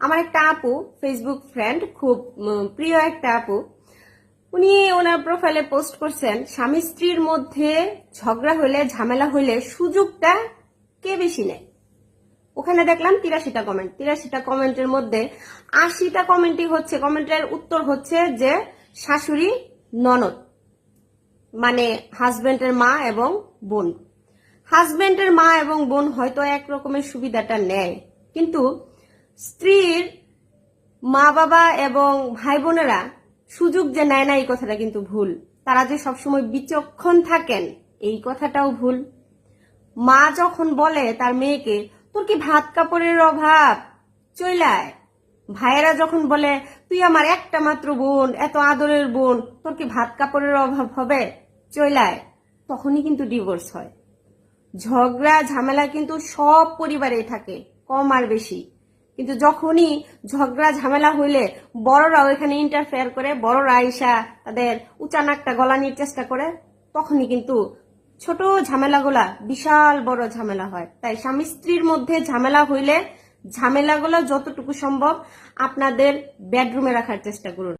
আমার একটা আপু ফেসবুক ফ্রেন্ড খুব প্রিয় একটা আপু। উনি ওনার প্রোফাইলে পোস্ট করছেন, স্বামী স্ত্রীর মধ্যে ঝগড়া হলে ঝামেলা হলে সুযোগটা কে বেশি নেয়? ওখানে দেখলাম তিরাশিটা কমেন্ট তিরাশিটা কমেন্টের মধ্যে আশিটা কমেন্টই হচ্ছে কমেন্টের উত্তর হচ্ছে যে শাশুড়ি ননদ মানে হাজবেন্ডের মা এবং বোন। হাজবেন্ডের মা এবং বোন হয়তো এক রকমের সুবিধাটা নেয়, কিন্তু স্ত্রীর মা বাবা এবং ভাই বোনেরা সুযোগ যে নেয় না, এই কথাটা কিন্তু ভুল। তারা যে সবসময় বিচক্ষণ থাকেন, এই কথাটাও ভুল। মা যখন বলে তার মেয়েকে, তোর কি ভাত কাপড়ের অভাব? চইলায় ভাইয়েরা যখন বলে, তুই আমার একটা মাত্র বোন, এত আদরের বোন, তোর কি ভাত কাপড়ের অভাব হবে? চইলায় তখনই কিন্তু ডিভোর্স হয়। ঝগড়া, ঝামেলা কিন্তু সব পরিবারেই থাকে, কম আর বেশি। কিন্তু যখনই ঝগড়া, ঝামেলা হইলে বড়রাও এখানে ইন্টারফেয়ার করে, বড়রা আইসা তাদের উঁচা নাকটা নিয়ে চেষ্টা করে, তখনই কিন্তু ছোট ঝামেলাগুলা বিশাল বড় ঝামেলা হয়। তাই স্বামী স্ত্রীর মধ্যে ঝামেলা হইলে ঝামেলাগুলো যতটুকু সম্ভব আপনাদের বেডরুমে রাখার চেষ্টা করুন।